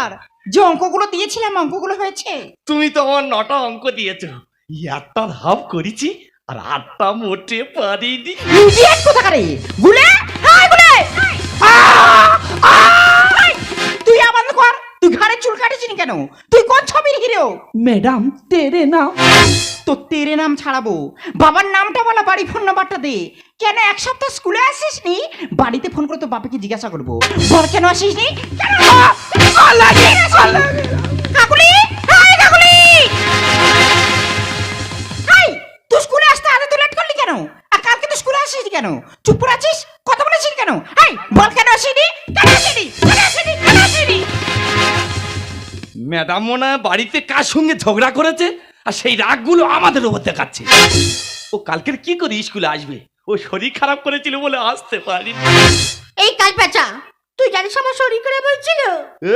ব্যাপার যে অঙ্কগুলো দিয়েছিলাম অঙ্কগুলো হয়েছে। তুমি তো আমার নটা অঙ্ক দিয়েছ। ইয়ারটার হাফ করেছি আর আটটা মোটে পারিনি। কোথাকারে? গুলে? কাটিছিস কেন? তুই কোন ছবির হিরো? ম্যাডাম তেরে নাম। তো তেরে নাম ছাড়াবো। বাবার নামটা বলা বাড়ি ফোন নাম্বারটা দে। কেন এক সপ্তাহ স্কুলে আসিস নি বাড়িতে ফোন করে তো বাবাকে জিজ্ঞাসা করব। বল কেন আসিস নি কেন। কাকুলি? হাই কাকুলি! হাই তুই স্কুলে আসতে আগে তো লেট করলি কেন? আর কালকে তো স্কুলে আসিস কেন? চুপ করে আছিস? কথা বলেছিস কেন? হাই বল কেন আসিনি কেন আসিনি কেন আসিনি কেন আসিনি ম্যাডাম মনে বাড়িতে কার সঙ্গে ঝগড়া করেছে? আর সেই রাগগুলো আমাদের ওপর দেখাচ্ছে। ও কালকের কি করে স্কুলে আসবে? ও শরীর খারাপ করেছিল বলে আসতে পারি এই কাল পেঁচা তুই জানিস আমার শরীর করে বলছিল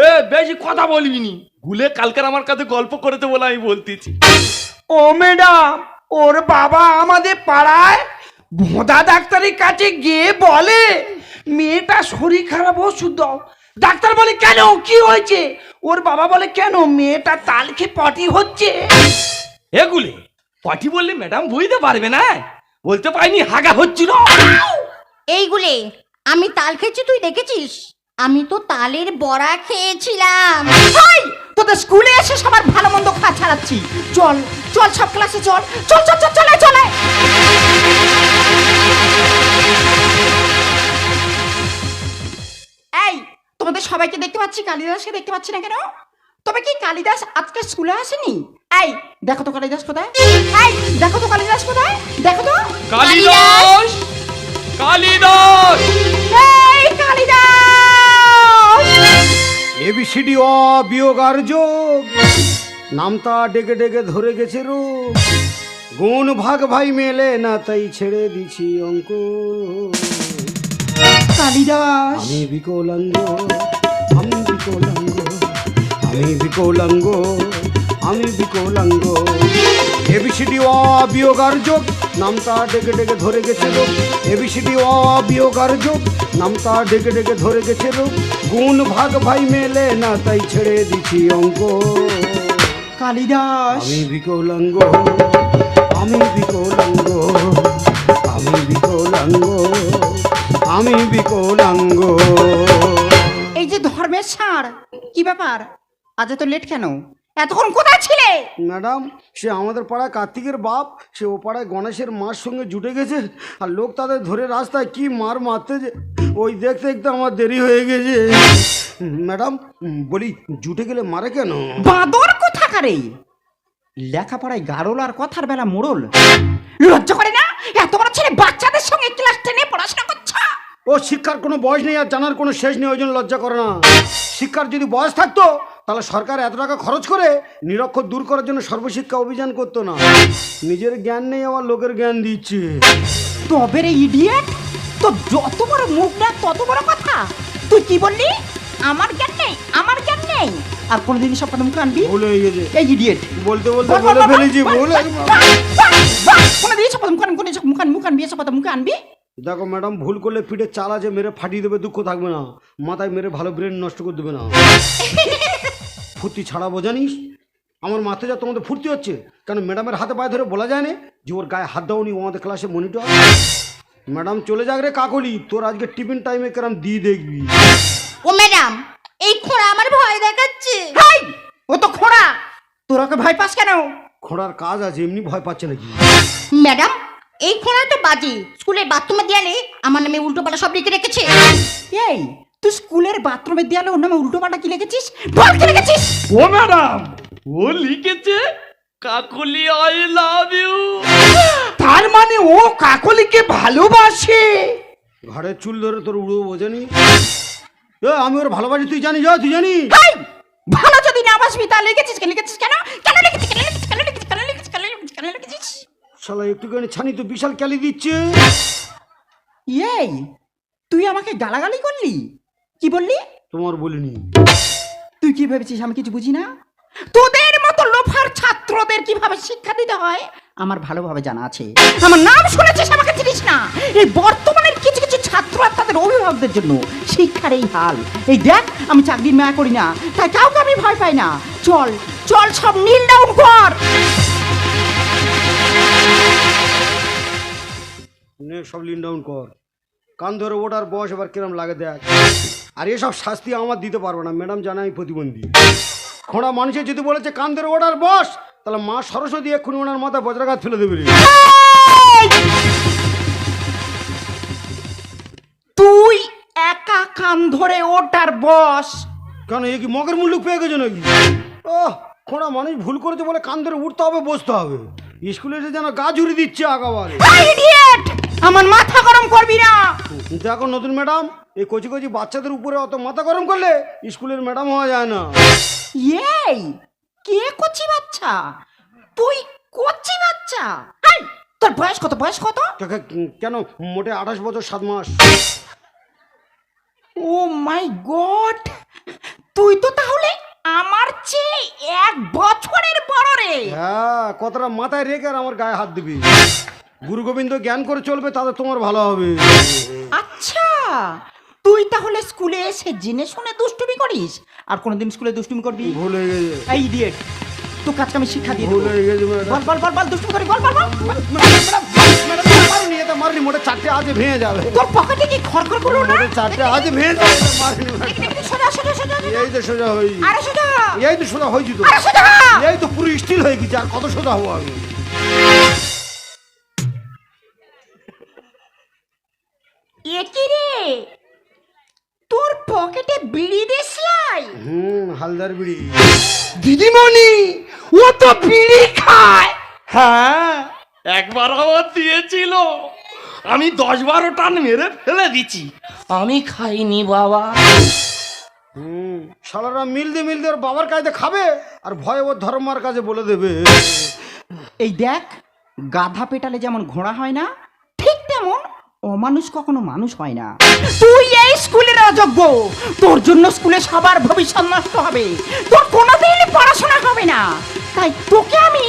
এ বেশি কথা বলবি নি। ভুলে কালকের আমার কাছে গল্প করেছে বলে আমি বলতেছি। ও ম্যাডাম ওর বাবা আমাদের পাড়ায় ভোঁদা ডাক্তারের কাছে গিয়ে বলে মেয়েটা শরীর খারাপ ওষুধ দাও। ডাক্তার বলে কেন? কি হয়েছে? ওর বাবা বলে কেন? মেয়েটা তাল খেয়ে পটি হচ্ছে। এগুলি পটি বললে ম্যাডাম বুঝতে পারবে না। বলতে পারিনি হাগা হচ্ছিল। এইগুলি আমি তাল খেয়েছি তুই দেখেছিস? আমি তো তালের বড়া খেয়েছিলাম। তোদের স্কুলে এসে সবার ভালো মন্দ খাওয়া ছাড়াচ্ছি। চল চল সব ক্লাসে চল চল চল চল চলে চলে। এই তোমাদের সবাইকে দেখতে পাচ্ছি কালিদাসকে দেখতে পাচ্ছি না কেন? তবে কি কালিদাস আজকে স্কুলে আসেনি? এই দেখো তো কালিদাস কোথায়। এই দেখো তো কালিদাস কোথায়। দেখো তো। কালিদাস! কালিদাস! এই কালিদাস! এবিসিডি অ বিয়োগ আর যোগ। নামতা ডেকে ডেকে ধরে গেছে রূপ। গুণ ভাগ ভাই মেলে না তাই ছেড়ে দিছি অঙ্ক কালিদাস। আমি বিকলাঙ্গ আমি বিকলাঙ্গ আমি বিকলাঙ্গ আমি বিকলাঙ্গ। এবিসিডি অ বিয়োগ আর যোগ নামতা ডেকে ডেকে ধরে গেছে লোক এবিসিডি অ বিয়োগ আর যোগ নামতা ডেকে ডেকে ধরে গেছে লোক গুণ ভাগ ভাই মেলে না তাই ছেড়ে দিছি অঙ্ক। কালিদাস। আমি বিকলাঙ্গ আমি বিকলাঙ্গ। বিকলাঙ্গ এই যে ধর্মের সার কি ব্যাপার? আজ এত লেট কেন? এতক্ষণ কোথায় ছিলে? ম্যাডাম সে আমাদের পাড়ায় কার্তিকের বাপ সে ও পাড়ায় গণেশের মার সঙ্গে জুটে গেছে আর লোক তাদের ধরে রাস্তায় কি মার মারতে যে ওই দেখতে দেখতে আমার দেরি হয়ে গেছে। ম্যাডাম বলি জুটে গেলে মারে কেন? বাঁদর কোথাকারে? লেখাপড়ায় গারল আর কথার বেলা মোড়ল। লজ্জা করে না? এত বড় ছেলে বাচ্চাদের সঙ্গে ক্লাস টেনে পড়াশোনা করছে? ও শিক্ষার কোনো বয়স নেই আর জানার কোনো শেষ নেই ওই জন্য লজ্জা করে না। শিক্ষার যদি বয়স থাকতো তাহলে সরকার এত টাকা খরচ করে নিরক্ষর দূর করার জন্য সর্বশিক্ষা অভিযান করতো না। নিজের জ্ঞান নেই আমার লোকের জ্ঞান দিচ্ছে। তবে রে ইডিয়েট তো যত বড় মুখ না তত বড় কথা। তুই কি বললি? আমার জ্ঞান নেই আমার জ্ঞান নেই। আর কোনোদিন সব কথা মুখে আনবি? ভুল গেছে। এই ইডিয়েট বলতে বলতে বলে ফেলেছি ভুল কোনোদিন সব কথা মুখে আনবি সব কথা মুখে আনবি? দেখো ম্যাডাম ভুল করলে পিঠে চাল আছে মেরে ফাটিয়ে দেবে দুঃখ থাকবে না। মাথায় মেরে ভালো ব্রেন নষ্ট করে দেবে না। ফুর্তি ছাড়াবো জানিস? আমার মাথায় যা তোমাদের ফুর্তি হচ্ছে। কেন ম্যাডামের হাতে পায়ে ধরে বলা যায় না যে ওর গায়ে হাত দাওনি ও আমাদের ক্লাসে মনিটর ম্যাডাম চলে যাক রে কাকলি। তোর আজকে টিফিন টাইমে কেরাম দিয়ে দেখবি। ও ম্যাডাম এই খোঁড়া আমার ভয় দেখাচ্ছে। হাই! ও তো খোঁড়া। তোর ওকে ভয় পাস কেন? খোঁড়ার কাজ আছে এমনি ভয় পাচ্ছে নাকি? ম্যাডাম এই খোঁড়া তো বাজে। স্কুলের বাথরুমে দেয়ালে আমার নামে উল্টো পাল্টা সব লিখে রেখেছে? এই তুই স্কুলের বাথরুমের দেয়ালে ওর নামে উল্টো পাল্টা কি লিখেছিস বল কি লিখেছিস ও ম্যাডাম ও লিখেছে কাকলি আই লাভ ইউ তার মানে ও কাকলিকে ভালোবাসে। ঘাড়ের চুল ধরে তোর উড়ো বোঝানি? এ আমি ওর ভালোবাসি তুই জানিস তুই জানিস? ভালো যদি না বাসবি তা লিখেছিস কেন লিখেছিস কেন? কেন লিখেছিস কেন লিখেছিস কেন লিখেছিস কেন লিখেছিস কেন লিখেছিস কেন লিখেছিস শালা একটুখানি ছানি তো বিশাল ক্যালি দিচ্ছে। এই তুই আমাকে গালাগালি করলি? কি বললি? তোমার বলিনি। তুই কি ভেবেছিস আমি কিছু বুঝি না? তোদের মতো লোফার ছাত্রদের কীভাবে শিক্ষা দিতে হয়? আমার ভালোভাবে জানা আছে। আমার নাম শুনেছিস আমাকে চিনিস না? এই বর্তমানের কিছু কিছু ছাত্র আর তাদের অভিভাবকদের জন্য শিক্ষার এই হাল। এই দেখ আমি চাকরির মায়া করি না। তাই কাউকে আমি ভয় পাই না। চল চল সব নীল ডাউন কর। নে সব লিন ডাউন কর। কান ধরে ওঠার বয়স এবার কিরম লাগে দেখ। আর এসব শাস্তি আমার দিতে পারব না ম্যাডাম জানে আমি প্রতিবন্ধী। খোঁড়া মানুষের যদি বলেছে কান ধরে ওঠার বস তাহলে মা সরস্বতী এক্ষুনি ওনার মাথায় বজ্রাঘাত ফেলে দেবে তুই একা কান ধরে ওটার বস কেন এ কি মগের মুল্লুক পেয়ে গেছে নাকি? ও খোঁড়া মানুষ ভুল করেছে বলে কান ধরে উঠতে হবে বসতে হবে। স্কুলে এসে যেন গা ঝুড়ি দিচ্ছে আগাবারে। আমার মাথা গরম করবি না। দেখো নতুন ম্যাডাম। এই কচি কচি বাচ্চাদের উপরে অত মাথা গরম করলে স্কুলের ম্যাডাম হওয়া যায় না। এই কে কচি বাচ্চা? তুই কচি বাচ্চা? তোর বয়স কত বয়স কত? কেন? মোটে আঠাশ বছর সাত মাস। ও মাই গড! তুই তো তাহলে আমার চেয়ে এক বছরের বড় রে। হ্যাঁ কতটা মাথায় রেখে আর আমার গায়ে হাত দিবি। গুরু গোবিন্দ জ্ঞান করে চলবে তাতে তোমার ভালো হবে। আচ্ছা তুই তাহলে স্কুলে এসে জেনে শুনে দুষ্টুমি করিস? আর কোনোদিন স্কুলে দুষ্টুমি করবি? ভুল হয়ে গেছে। এই ইডিয়েট তো কাজকে আমি শিক্ষা দিয়ে ভুল দেবো হয়ে গেছে বল বল বল বল দুষ্টুমি করি বল বল বল। মারুনি, এটা মারুনি, মোটে চারটে আজ ভেঙে যাবে। তোর পকেটে কি খড়খড় করল না? মোটে চারটে আজ ভেঙে যাবে মারুনি, সোজা সোজা সোজা। এই তো সোজা হই আরে সোজা। এই তো সোজা হয়েছি তো আরে সোজা। এই তো পুরো স্টিল হয়ে গেছে আর কত সোজা হব আমি? এ কি রে? তোর পকেটে বিড়ি দিসলাই হুম হালদার বিড়ি। দিদিমণি ও তো বিড়ি খায়। হ্যাঁ একবার আমার দিয়েছিল। আমি দশ বারো টান মেরে ফেলে দিচ্ছি। আমি খাইনি বাবা। হুম শালারা মিলতে মিলতে ওর বাবার কাছে খাবে আর ভয়ে ওর ধর্মার কাছে বলে দেবে। এই দেখ গাধা পেটালে যেমন ঘোড়া হয় না ঠিক তেমন অমানুষ কখনো মানুষ হয় না। তুই এই স্কুলের অযোগ্য তোর জন্য স্কুলে সবার ভবিষ্যৎ নষ্ট হবে তোর কোনোদিন পড়াশোনা হবে না। তাই তোকে আমি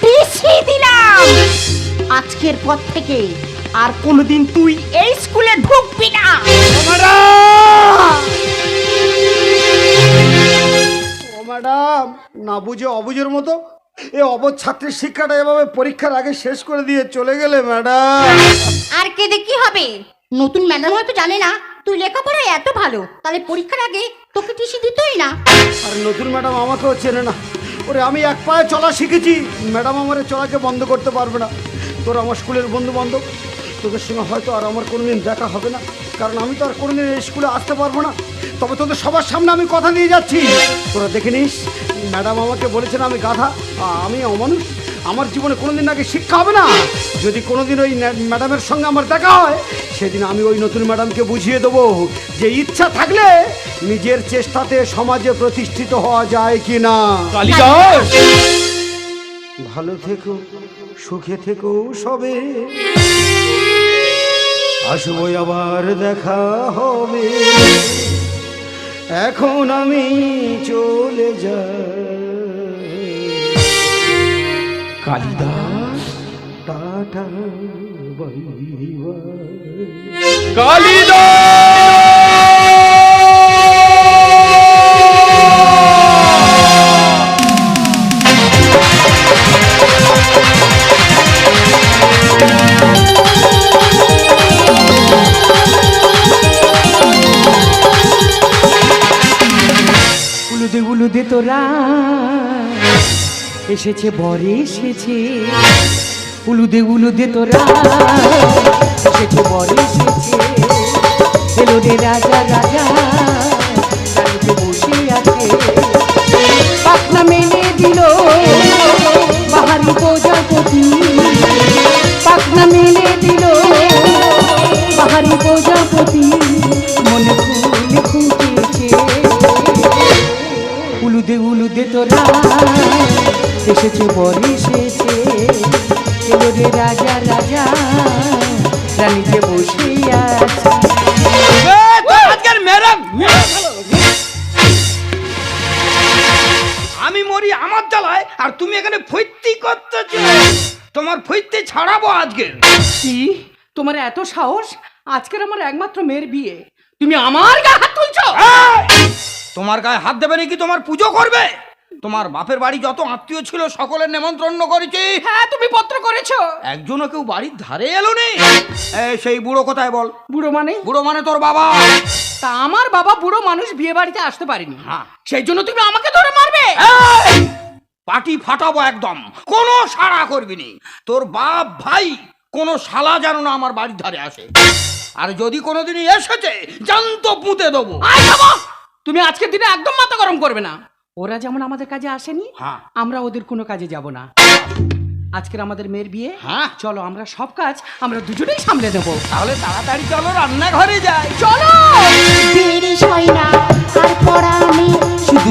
টিসি দিলাম। আজকের পর থেকে আর কোনোদিন তুই এই স্কুলে ঢুকবি না। ও ম্যাডাম! না বুঝে অবুঝের মতো এ অবধ ছাত্রের শিক্ষাটা এভাবে পরীক্ষার আগে শেষ করে দিয়ে চলে গেলে ম্যাডাম। আর কেঁদে কি হবে? নতুন ম্যাডাম হয়তো জানে না তুই লেখাপড়ায় এত ভালো তাহলে পরীক্ষার আগে তোকে টিসি দিতই না। আর নতুন ম্যাডাম আমাকেও চেনে না। ওরে আমি এক পায়ে চলা শিখেছি। ম্যাডাম আমার চলাকে বন্ধ করতে পারবে না। তোর আমার স্কুলের বন্ধু বান্ধব তোদের সঙ্গে হয়তো আর আমার কোনোদিন দেখা হবে না। কারণ আমি তো আর কোনোদিন স্কুলে আসতে পারব না। তবে তোদের সবার সামনে আমি কথা দিয়ে যাচ্ছি। তোরা দেখে নিস, ম্যাডাম আমাকে বলেছেন আমি গাধা। আমি অমানুষ। আমার জীবনে কোনোদিন আগে শিক্ষা হবে না। যদি কোনোদিন ওই ম্যাডামের সঙ্গে আমার দেখা হয়, সেদিন আমি ওই নতুন ম্যাডামকে বুঝিয়ে দেবো যে ইচ্ছা থাকলে নিজের চেষ্টাতে সমাজে প্রতিষ্ঠিত হওয়া যায় কি না কালিদাস! ভালো থেকো সুখে থেকো সবে। আসব আবার দেখা হবে। এখন আমি চলে যাই। Kalidas. Tata bye bye. Kalidas! উলুদে তোরা। এসেছে, বরে এসেছে, উলুদে উলুদে তোরা। এসেছে বরে এসেছে, এলো রে রাজা রাজা রানীতে বসে আছে। পাখনা মেলে দিল, বাহারি প্রজাপতি পাখনা মেলে দিল, বাহারি প্রজাপতি মনে খুলে উলুদে উলুদে তোরা এসেছে বর এসেছে। এলো রে রাজা রাজা রানীতে বসে আজকের ম্যাডাম আমি মরি আমার জ্বালায় আর তুমি এখানে ফৈত্তি করতেছো। তোমার ফৈত্তি ছাড়াবো আজকে। কি? তোমার এত সাহস? আজকের আমার একমাত্র মেয়ের বিয়ে। তুমি আমার গায়ে হাত তুলছো? তোমার গায়ে হাত দেবে নাকি? তোমার পুজো করবে? তোমার বাপের বাড়ি যত আত্মীয় ছিল সকলের নেমন্ত্রণ করেছি। হ্যাঁ তুমি পত্র করেছ। একজনও কেউ বাড়ির ধারে এলো নেই এই, সেই বুড়ো কোথায় বল? বুড়ো মানে? বুড়ো মানে তোর বাবা। তা আমার বাবা বুড়ো মানুষ বিয়ে বাড়িতে আসতে পারেনি। হ্যাঁ। সেই জন্য তুমি আমাকে ধরে মারবে! পাটি ফাটাবো একদম। কোনো সাড়া করবি নি। তোর বাপ ভাই কোনো শালা যেন না আমার বাড়ির ধারে আসে। আর যদি কোনোদিনই এসেছে জান্ত পুঁতে দেবো। আয় থামো! তুমি আজকের দিনে একদম মাথা গরম করবে না। ওরা যেমন আমাদের কাজে আসেনি হ্যাঁ। আমরা ওদের কোনো কাজে যাব না। আজকের আমাদের মেয়ের বিয়ে। হ্যাঁ। চলো আমরা সব কাজ আমরা দুজনেই সামলে দেবো তাহলে তাড়াতাড়ি চলো রান্নাঘরে যাই। চলো! দেরি হয় না আর পড়ানে শুধু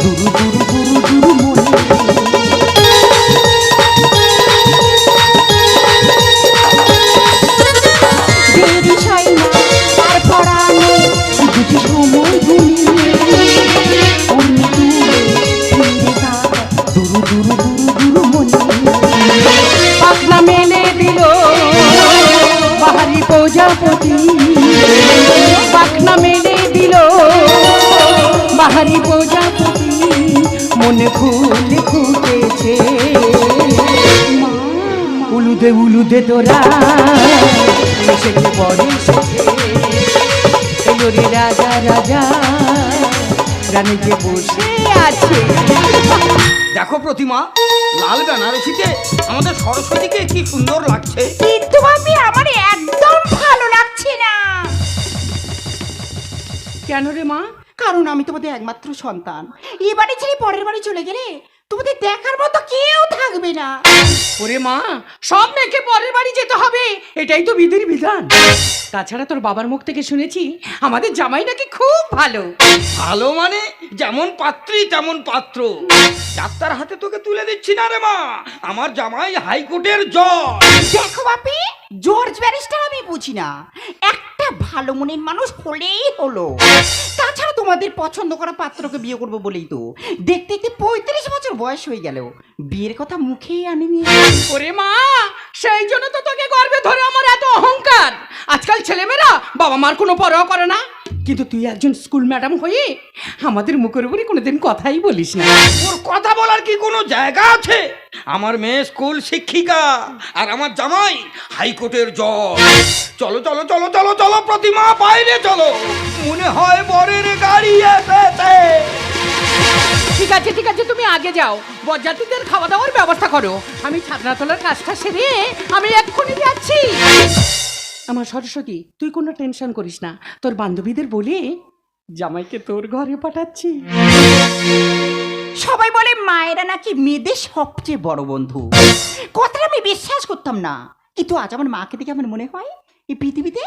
দুরু দুরু হয় না আর পড়ানে সময় গুনি অন্য দূরে দূরে দুরু দুরু মনে পাখনা মেলে দিল, বাহারি মনে ফুল ফুটেছে। উলুদে উলুদে তোরা। এসেছে এলো রে রাজা রাজা রানী যে বসে আছে। দেখো প্রতিমা লাল বেনারসিতে আমাদের সরস্বতীকে কি সুন্দর লাগছে। কিন্তু ভাবি আমার একদম ভালো লাগছে না। কেন রে মা? কারণ আমি তোমাদের একমাত্র সন্তান। এ বাড়ি ছেড়ে পরের বাড়ি চলে গেলে তোমাদের দেখার মতো কেউ থাকবে না। ওরে মা সব মেয়েকে পরের বাড়ি যেতে হবে এটাই তো বিধির বিধান। তাছাড়া তোর বাবার মুখ থেকে শুনেছি আমাদের জামাই নাকি খুব ভালো। ভালো মানে যেমন পাত্রী তেমন পাত্র। ডাক্তার হাতে তোকে তুলে দিচ্ছি না রে মা আমার জামাই হাইকোর্টের জজ। দেখো বাপি জর্জ ব্যারিস্টার আমি বুঝি না। একটা ভালো মনের মানুষ হলেই হলো। তাছাড়া তোমাদের পছন্দ করা পাত্রকে বিয়ে করব বলেই তো। দেখতে দেখতে পঁয়ত্রিশ বছর বয়স হয়ে গেল বিয়ের কথা মুখেই আনিনি। ওরে মা সেই জন্য তো তোকে গর্বে ধরে আমার এত অহংকার। আজকাল ছেলেমেয়েরা বাবা মার কোনো পরোয়া করে না। কিন্তু তুই একজন স্কুল ম্যাডাম হয়ে আমাদের মুখের উপরে কোনোদিন কথাই বলিস না। ওর কথা বলার কি কোনো জায়গা আছে? আমার মেয়ে স্কুল শিক্ষিকা আর আমার জামাই হাইকোর্টের জজ। চলো চলো চলো চলো চলো প্রতিমা বাইরে চলো। মনে হয় বরের গাড়ি এসেছে। ঠিক আছে ঠিক আছে, তুমি আগে যাও। বরযাত্রীদের খাওয়া দাওয়ার ব্যবস্থা করো। আমি ছাতনা তোলার কাজটা সেরে আমি এক্ষুনি যাচ্ছি। আমার সরস্বতী, তুই কোনো টেনশন করিস না। তোর বান্ধবীদের বলে জামাইকে তোর ঘরে পাঠাচ্ছি। সবাই বলে মায়েরা নাকি মেয়েদের সবচেয়ে বড় বন্ধু। কথাটা আমি বিশ্বাস করতাম না। কিন্তু আজ আমার মাকে দেখে আমার মনে হয়, এই পৃথিবীতে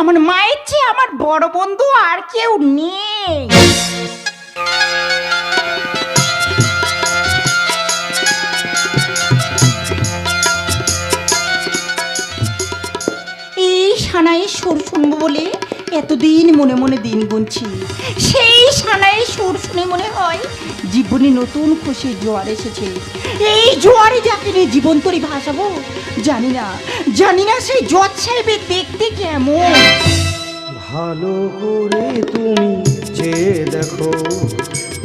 আমার মায়ের চেয়ে আমার বড় বন্ধু আর কেউ নেই। বলে এতদিন মনে মনে দিন গুনছি। সেই সানাই সুর শুনে মনে হয় জীবনে নতুন খুশি জোয়ার এসেছে। এই জোয়ারে যাকে নিয়ে জীবন তরি ভাসাবো? জানি না জানি না সেই জজ সাহেবের দেখতে কেমন। ভালো করে তুমি চেয়ে দেখো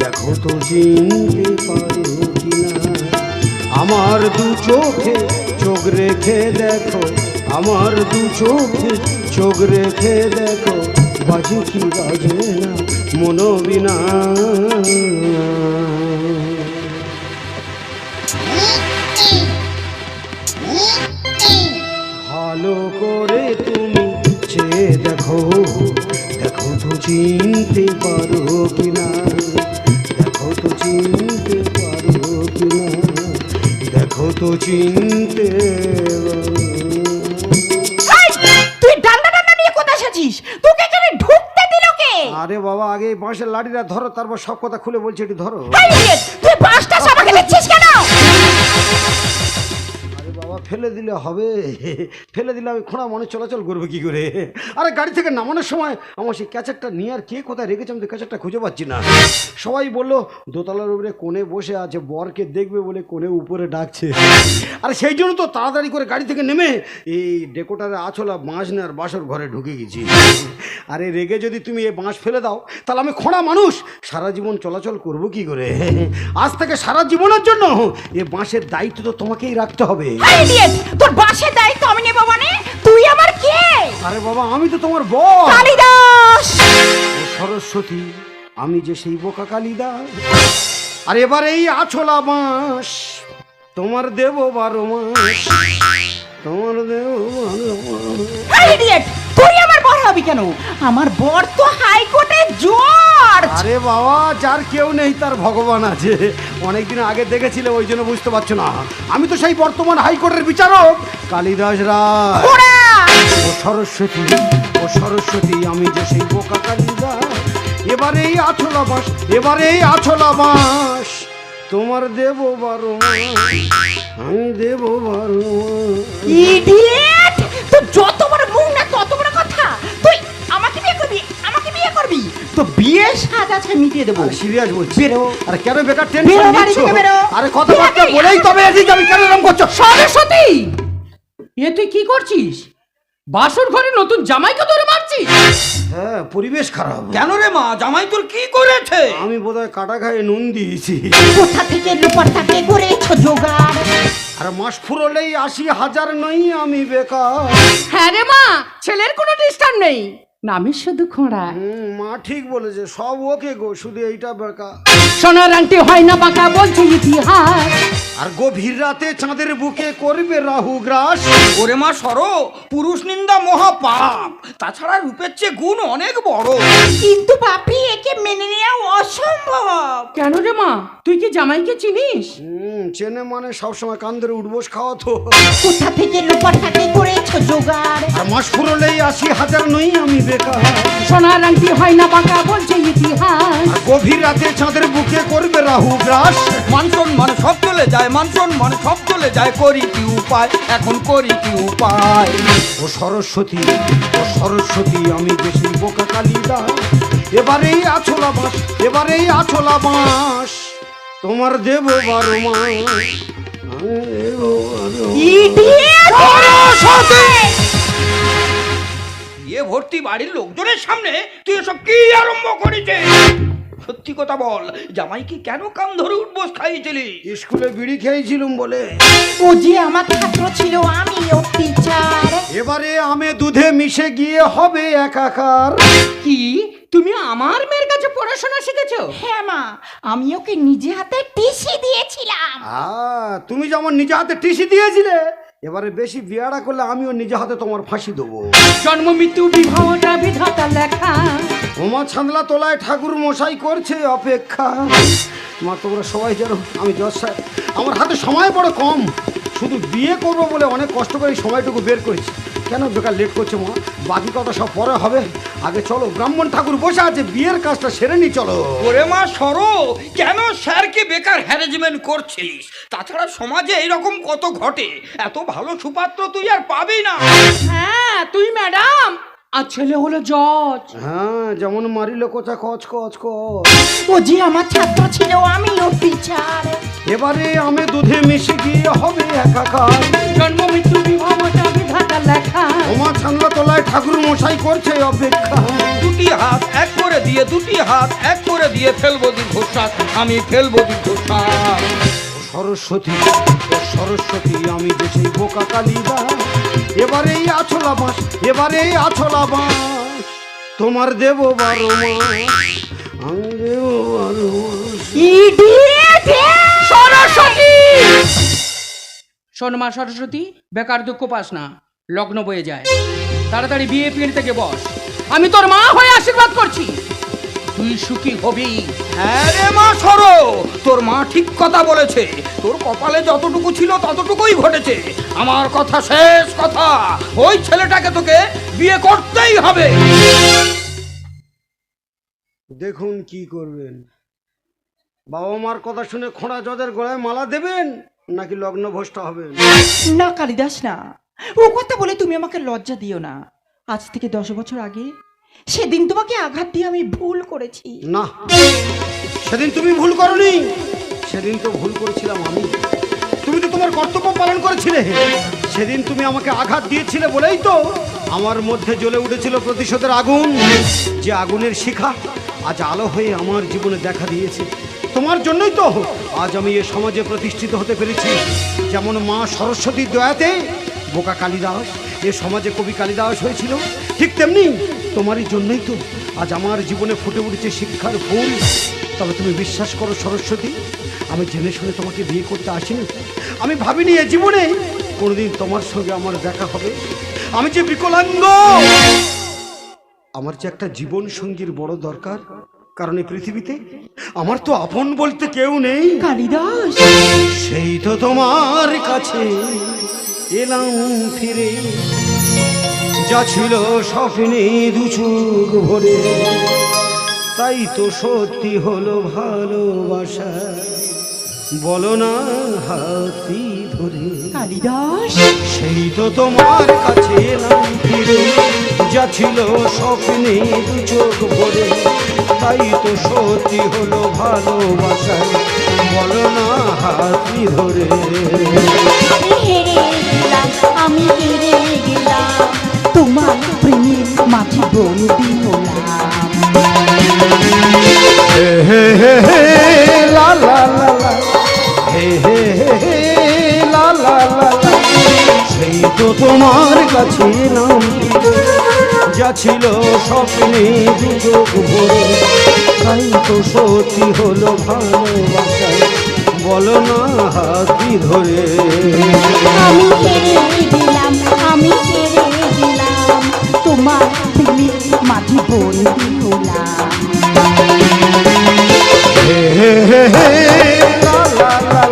দেখো তো চিনতে পারো কিনা। আমার দু চোখে চোখ রেখে দেখো, আমার দু চোখে চোখ রেখে দেখো, বাজে কি বাজে না মনোবিনা ভালো করে তুমি চেয়ে দেখো। চিনতে পারো কিনা? দেখো তো চিনতে পারো কিনা? দেখো তো চিনতে তুই ডান্ডা ডান্ডা নিয়ে কোথায় এসেছিস? তোকে এখানে ঢুকতে দিল কে? আরে বাবা আগে এই বাঁশের লাঠিটা ধরো তারপর সব কথা খুলে বলছি এটি ধরো। তুই বাসটা আমাকে দিচ্ছিস কেন? ফেলে দিলে হবে। ফেলে দিলে আমি খোঁড়া মনে চলাচল করব কি করে? আরে গাড়ি থেকে নামানোর সময় আমার সেই ক্যাচারটা নিয়ে আর কে কোথায় রেখেছে আমি তো ক্যাচারটা খুঁজে পাচ্ছি না। সবাই বলল, দোতলার উপরে কোণে বসে আছে, বরকে দেখবে বলে কোণে উপরে ডাকছে। আরে সেই জন্য তো তাড়াতাড়ি করে গাড়ি থেকে নেমে এই ডেকোটারে আছলা, বাঁশ নেওয়ার বাসর ঘরে ঢুকে গেছি। আরে রেগে যদি তুমি এই বাঁশ ফেলে দাও, তাহলে আমি খোঁড়া মানুষ। সারা জীবন চলাচল করব কি করে? আজ থেকে সারা জীবনের জন্য এ বাঁশের দায়িত্ব তো তোমাকেই রাখতে হবে। ইডিয়েট তোর বাসের দায়িত্ব আমি নেব মানে? তুই আমার কে? আরে বাবা আমি তো তোমার বর। কালিদাস! ও সরস্বতী আমি যে সেই বোকা কালিদাস। আর এবার এই আছলা বাঁশ তোমার দেব বারো মাস। তোমার দেব বারো মাস। ইডিয়েট! বর হবি কেন? আমার বর তো হাইকোর্টে জর্জ আরে বাবা যার কেউ নেই তার ভগবান আছে। অনেকদিন আগে দেখেছিলে ওই জন্য বুঝতে পারছ না। আমি তো সেই বর্তমান হাইকোর্টের বিচারক কালিদাস রায়। ওরা! ও সরস্বতী ও সরস্বতী আমি যে সেই বোকা কালিদাস। এবারে এই আছলা বাস এবারে এই আছলা বাস। তোমার দেব বারো মাস আমি দেব বারো। মাস ইডিয়েট তুই যত বড় তো বিয়ে? সাজ আছে মিটিয়ে দেবো। সিরিয়াস বলছি। বেরো। আরে কেন বেকার বেরো টেনশন বাড়ি নিচ্ছ থেকে বেরো। আরে কথাবার্তা বলেই তবে আছি যে আমি কেন এরকম করছ? সরস্বতী! এ তুই কি করছিস? বাসর ঘরে নতুন জামাইকে ধরে মারছিস? হ্যাঁ পরিবেশ খারাপ। কেন রে মা? জামাই তোর কি করেছে? আমি বোধহয় কাটা খায়ে নুন দিয়েছি। কোথা থেকে লোপারটাকে করেছ জোগাড়? আর মাস ফুরলেই আশি হাজার নই আমি বেকার। হ্যাঁ রে মা ছেলের কোনো ডিস্টার্ব নেই। নামে শুধু খোঁড়া মা ঠিক বলেছে সব ওকে গো শুধু এইটা বেকার সোনার আংটি হয় না বাঁকা বলছে ইতিহাস। আর গভীর রাতে চাঁদের বুকে করবে রাহু গ্রাস। ওরে মা সরো পুরুষ নিন্দা মহা পাপ তাছাড়া রূপের চেয়ে গুণ অনেক বড়। কিন্তু বাপি একে মেনে নেওয়া অসম্ভব। কেন রে মা? তুই কি জামাইকে চিনিস? হুম চেনে মানে সবসময় কান ধরে উঠবোস খাওয়া তো। কোথা থেকে লোপারটাকে করেছ জোগাড়? আর মাস ফুরলেই আশি হাজার নই আমি বেকার সোনার আংটি হয় না বাঁকা বলছে ইতিহাস। গভীর রাতে চাঁদের বুকে করবে রাহু গ্রাস। মানসন মানে সব চলে যায় মানসন মানে সব চলে যায় করি কি উপায়? এখন করি কি উপায়? ও সরস্বতী ও সরস্বতী আমি বেশি বোকা কালিদা এবারেই আছলা বাঁশ এবারেই আছলা বাঁশ। তোমার দেব বারো মাস। আমি বিয়ে ভর্তি বাড়ির লোকজনের সামনে তুই এসব কি আরম্ভ করেছে সত্যি কথা বল জামাইকে কেন কান ধরে উঠবোস খাইয়েছিলি? স্কুলে বিড়ি খেয়েছিলুম বলে। ও যে আমার ছাত্র ছিল আমি ওর টিচার। এবারে আমে দুধে মিশে গিয়ে হবে একাকার। কি? তুমি আমার মেয়ের কাছে পড়াশোনা শিখেছো? হ্যাঁ মা আমি ওকে নিজে হাতে টিসি দিয়েছিলাম। আ তুমি যেমন নিজে হাতে টিসি দিয়েছিলে এবারে বেশি বিয়ারা করলে আমিও নিজে হাতে তোমার ফাঁসি দেবো। জন্ম মৃত্যু বিবাহটা বিধাতা লেখা। ওমা ছান্দলা তোলায় ঠাকুর মশাই করছে অপেক্ষা। মা তোমরা সবাই জানো আমি জজ সাহেব। আমার হাতে সময় বড় কম। শুধু বিয়ে করব বলে অনেক কষ্ট করে সময়টুকু বের করেছি। কেন বেকার লেট করছে মা? বাকি কথা সব পরে হবে। আগে চলো ব্রাহ্মণ ঠাকুর বসে আছে বিয়ের কাজটা সেরে নি চলো। ওরে মা সরো। কেন স্যারকে বেকার হ্যারেজমেন্ট করছিলিস? তাছাড়া সমাজে এইরকম কত ঘটে? এত ভালো সুপাত্র তুই আর পাবি না। হ্যাঁ তুই ম্যাডাম আর ছেলে হলো জজ। হ্যাঁ যেমন মারিল কোচা কচ কচ কচ। ও যে আমার ছাত্র ছিল আমি ওর টিচার এবারে আমে দুধে মিশে গিয়ে হবে একাকার। জন্ম মৃত্যু বিবাহটা লেখা। ওমা ছান্দলা তোলায় ঠাকুর মশাই করছে অপেক্ষা। দুটি হাত এক করে দিয়ে দুটি হাত এক করে দিয়ে ফেলব দীর্ঘশ্বাস আমি ফেলব দীর্ঘশ্বাস। সরস্বতী সরস্বতী আমি যে সেই বোকা কালিদা এবারে এই আছলা বাঁশ এবারে এই আছলা বাঁশ। তোমার দেব বারো মাস আমি দেব বারো সরস্বতী! শোন মা সরস্বতী বেকার দুঃখ পাস না। লগ্ন বয়ে যায়। তাড়াতাড়ি বিয়ে পিঁড় থেকে বস। আমি তোর মা হয়ে আশীর্বাদ করছি। তুই সুখী হবি। হ্যাঁ রে মা সরো। তোর মা ঠিক কথা বলেছে। তোর কপালে যতটুকু ছিল ততটুকুই ঘটেছে। আমার কথা শেষ কথা। ওই ছেলেটাকে তোকে বিয়ে করতেই হবে। দেখুন কি করবেন। বাবা মার কথা শুনে খোঁড়া জদের গলায় মালা দেবেন নাকি লগ্ন ভ্রষ্ট হবে না কালিদাস না। ও কথা বলে তুমি আমাকে লজ্জা দিও না। আজ থেকে দশ বছর আগে সেদিন তোমাকে আঘাত দিয়ে আমি ভুল করেছি। না, সেদিন তুমি ভুল করনি। সেদিন তো ভুল করেছিলাম আমি। তুমি তো তোমার কর্তব্য পালন করেছিলে। সেদিন তুমি আমাকে আঘাত দিয়েছিলে বলেই তো আমার মধ্যে জ্বলে উঠেছিল প্রতিশোধের আগুন। যে আগুনের শিখা আজ আলো হয়ে আমার জীবনে দেখা দিয়েছে। তোমার জন্যই তো আজ আমি এ সমাজে প্রতিষ্ঠিত হতে পেরেছি। যেমন মা সরস্বতীর দয়াতে বোকা কালিদাস, এ সমাজে কবি কালিদাস হয়েছিল। ঠিক তেমনি তোমারই জন্যই তো আজ আমার জীবনে ফুটে উঠেছে শিক্ষার ফুল। তবে তুমি বিশ্বাস করো সরস্বতী, আমি জেনে শুনে তোমাকে বিয়ে করতে আসিনি। আমি ভাবিনি এ জীবনে কোনোদিন তোমার সঙ্গে আমার দেখা হবে। আমি যে বিকলাঙ্গ! আমার যে একটা জীবন সঙ্গীর বড় দরকার কারণ এই পৃথিবীতে আমার তো আপন বলতে কেউ নেই। কালিদাস। সেই তো তোমার কাছে এলাম ফিরে। যা ছিল স্বপ্নে দু চোখ ভরে তাই তো সত্যি হলো ভালোবাসা। বলো না হাতি ধরে। কালিদাস। সেই তো তোমার কাছে এলাম ফিরে। যা ছিল স্বপ্নে দু চোখ ভরে তাই তো সত্যি হলো ভালোবাসা বলো না হাতি ধরে? আমি হেরে গেলাম আমি হেরে গেলাম। তোমার প্রেমের মাঝে বন্দি হলাম হে হে হে লা লা লা লা। হে হে হে লা লা লা সেই তো তোমার কাছে নাম যা ছিল স্বপ্নে দু চোখ ভরে তাই তো সত্যি হলো ভালোবাসা বলো না হাতি ধরে আমি গেলাম আমি গেলাম তোমার বন্দি হলাম হে হে হে হে লা লা লা